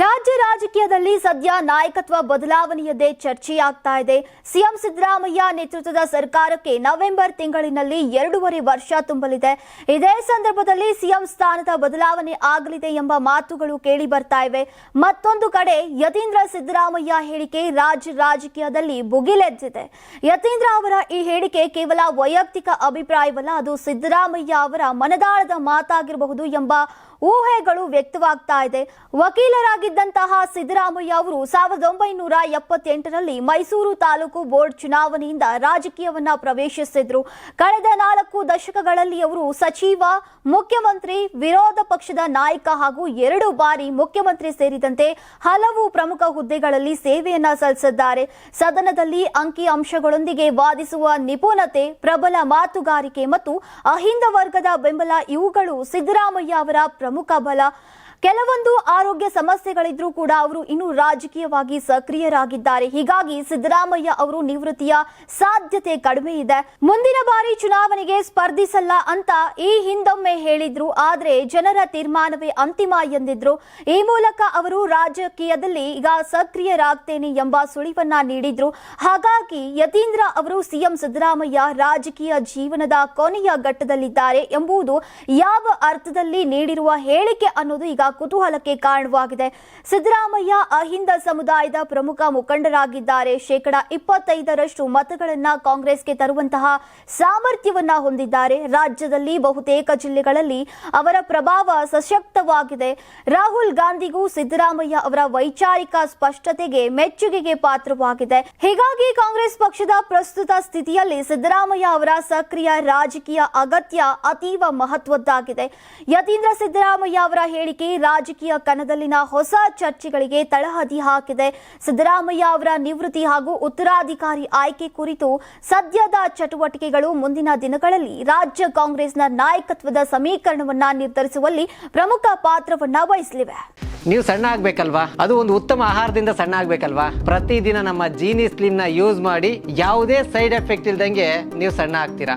ರಾಜ್ಯ ರಾಜಕೀಯದಲ್ಲಿ ಸದ್ಯ ನಾಯಕತ್ವ ಬದಲಾವಣೆಯದ್ದೇ ಚರ್ಚೆಯಾಗ್ತಾ ಇದೆ. ಸಿಎಂ ಸಿದ್ದರಾಮಯ್ಯ ನೇತೃತ್ವದ ಸರ್ಕಾರಕ್ಕೆ ನವೆಂಬರ್ ತಿಂಗಳಿನಲ್ಲಿ ಎರಡೂವರೆ ವರ್ಷ ತುಂಬಲಿದೆ. ಇದೇ ಸಂದರ್ಭದಲ್ಲಿ ಸಿಎಂ ಸ್ಥಾನದ ಬದಲಾವಣೆ ಆಗಲಿದೆ ಎಂಬ ಮಾತುಗಳು ಕೇಳಿ ಬರ್ತಾ ಇವೆ. ಮತ್ತೊಂದು ಕಡೆ ಯತೀಂದ್ರ ಸಿದ್ದರಾಮಯ್ಯ ಹೇಳಿಕೆ ರಾಜ್ಯ ರಾಜಕೀಯದಲ್ಲಿ ಭುಗಿಲೆದ್ದಿದೆ. ಯತೀಂದ್ರ ಅವರ ಈ ಹೇಳಿಕೆ ಕೇವಲ ವೈಯಕ್ತಿಕ ಅಭಿಪ್ರಾಯವಲ್ಲ, ಅದು ಸಿದ್ದರಾಮಯ್ಯ ಅವರ ಮನದಾಳದ ಮಾತಾಗಿರಬಹುದು ಎಂಬ ಊಹೆಗಳು ವ್ಯಕ್ತವಾಗ್ತಾ ಇದೆ. ವಕೀಲರಾಗಿದ್ದಂತಹ ಸಿದ್ದರಾಮಯ್ಯ ಅವರು ಸಾವಿರದ ಒಂಬೈನೂರ ಎಪ್ಪತ್ತೆಂಟರಲ್ಲಿ ಮೈಸೂರು ತಾಲೂಕು ಬೋರ್ಡ್ ಚುನಾವಣೆಯಿಂದ ರಾಜಕೀಯವನ್ನ ಪ್ರವೇಶಿಸಿದ್ರು. ಕಳೆದ ನಾಲ್ಕು ದಶಕಗಳಲ್ಲಿ ಅವರು ಸಚಿವ, ಮುಖ್ಯಮಂತ್ರಿ, ವಿರೋಧ ಪಕ್ಷದ ನಾಯಕ ಹಾಗೂ ಎರಡು ಬಾರಿ ಮುಖ್ಯಮಂತ್ರಿ ಸೇರಿದಂತೆ ಹಲವು ಪ್ರಮುಖ ಹುದ್ದೆಗಳಲ್ಲಿ ಸೇವೆಯನ್ನ ಸಲ್ಲಿಸಿದ್ದಾರೆ. ಸದನದಲ್ಲಿ ಅಂಕಿ ಅಂಶಗಳೊಂದಿಗೆ ವಾದಿಸುವ ನಿಪುಣತೆ, ಪ್ರಬಲ ಮಾತುಗಾರಿಕೆ ಮತ್ತು ಅಹಿಂದ ವರ್ಗದ ಬೆಂಬಲ ಇವುಗಳು ಸಿದ್ದರಾಮಯ್ಯ ಅವರ ಪ್ರಮುಖ ಬಲ. ಕೆಲವೊಂದು ಆರೋಗ್ಯ ಸಮಸ್ಯೆಗಳಿದ್ರೂ ಕೂಡ ಅವರು ಇನ್ನೂ ರಾಜಕೀಯವಾಗಿ ಸಕ್ರಿಯರಾಗಿದ್ದಾರೆ. ಹೀಗಾಗಿ ಸಿದ್ದರಾಮಯ್ಯ ಅವರು ನಿವೃತ್ತಿಯ ಸಾಧ್ಯತೆ ಕಡಿಮೆ ಇದೆ. ಮುಂದಿನ ಬಾರಿ ಚುನಾವಣೆಗೆ ಸ್ಪರ್ಧಿಸಲ್ಲ ಅಂತ ಈ ಹಿಂದೊಮ್ಮೆ ಹೇಳಿದ್ರು. ಆದ್ರೆ ಜನರ ತೀರ್ಮಾನವೇ ಅಂತಿಮ ಎಂದಿದ್ರು. ಈ ಮೂಲಕ ಅವರು ರಾಜಕೀಯದಲ್ಲಿ ಈಗ ಸಕ್ರಿಯರಾಗ್ತೇನೆ ಎಂಬ ಸುಳಿವನ್ನ ನೀಡಿದ್ರು. ಹಾಗಾಗಿ ಯತೀಂದ್ರ ಅವರು ಸಿಎಂ ಸಿದ್ದರಾಮಯ್ಯ ರಾಜಕೀಯ ಜೀವನದ ಕೊನೆಯ ಘಟ್ಟದಲ್ಲಿದ್ದಾರೆ ಎಂಬುದು ಯಾವ ಅರ್ಥದಲ್ಲಿ ನೀಡಿರುವ ಹೇಳಿಕೆ ಅನ್ನೋದು ಈಗ ಕುತೂಹಲಕ್ಕೆ ಕಾರಣವಾಗಿದೆ. ಸಿದ್ದರಾಮಯ್ಯ ಅಹಿಂದ ಸಮುದಾಯದ ಪ್ರಮುಖ ಮುಖಂಡರಾಗಿದ್ದಾರೆ. ಶೇಕಡ ಇಪ್ಪತ್ತೈದರಷ್ಟು ಮತಗಳನ್ನ ಕಾಂಗ್ರೆಸ್ಗೆ ತರುವಂತಹ ಸಾಮರ್ಥ್ಯವನ್ನ ಹೊಂದಿದ್ದಾರೆ. ರಾಜ್ಯದಲ್ಲಿ ಬಹುತೇಕ ಜಿಲ್ಲೆಗಳಲ್ಲಿ ಅವರ ಪ್ರಭಾವ ಸಶಕ್ತವಾಗಿದೆ. ರಾಹುಲ್ ಗಾಂಧಿಗೂ ಸಿದ್ದರಾಮಯ್ಯ ಅವರ ವೈಚಾರಿಕ ಸ್ಪಷ್ಟತೆಗೆ ಮೆಚ್ಚುಗೆಗೆ ಪಾತ್ರವಾಗಿದೆ. ಹೀಗಾಗಿ ಕಾಂಗ್ರೆಸ್ ಪಕ್ಷದ ಪ್ರಸ್ತುತ ಸ್ಥಿತಿಯಲ್ಲಿ ಸಿದ್ದರಾಮಯ್ಯ ಅವರ ಸಕ್ರಿಯ ರಾಜಕೀಯ ಅಗತ್ಯ ಅತೀವ ಮಹತ್ವದ್ದಾಗಿದೆ. ಯತೀಂದ್ರ ಸಿದ್ದರಾಮಯ್ಯ ಅವರ ಹೇಳಿಕೆ ರಾಜಕೀಯ ಕಣದಲ್ಲಿನ ಹೊಸ ಚರ್ಚೆಗಳಿಗೆ ತಳಹದಿ ಹಾಕಿದೆ. ಸಿದ್ದರಾಮಯ್ಯ ಅವರ ನಿವೃತ್ತಿ ಹಾಗೂ ಉತ್ತರಾಧಿಕಾರಿ ಆಯ್ಕೆ ಕುರಿತು ಸದ್ಯದ ಚಟುವಟಿಕೆಗಳು ಮುಂದಿನ ದಿನಗಳಲ್ಲಿ ರಾಜ್ಯ ಕಾಂಗ್ರೆಸ್ನ ನಾಯಕತ್ವದ ಸಮೀಕರಣವನ್ನ ನಿರ್ಧರಿಸುವಲ್ಲಿ ಪ್ರಮುಖ ಪಾತ್ರವನ್ನ ವಹಿಸಲಿವೆ. ನೀವು ಸಣ್ಣ ಆಗ್ಬೇಕಲ್ವಾ? ಅದು ಒಂದು ಉತ್ತಮ ಆಹಾರದಿಂದ ಸಣ್ಣ ಆಗ್ಬೇಕಲ್ವಾ? ಪ್ರತಿದಿನ ನಮ್ಮ ಜೀನಿ ಸ್ಲಿಮ್ನ ಯೂಸ್ ಮಾಡಿ ಯಾವುದೇ ಸೈಡ್ ಎಫೆಕ್ಟ್ ಇಲ್ದಂಗೆ ನೀವು ಸಣ್ಣ ಆಗ್ತೀರಾ?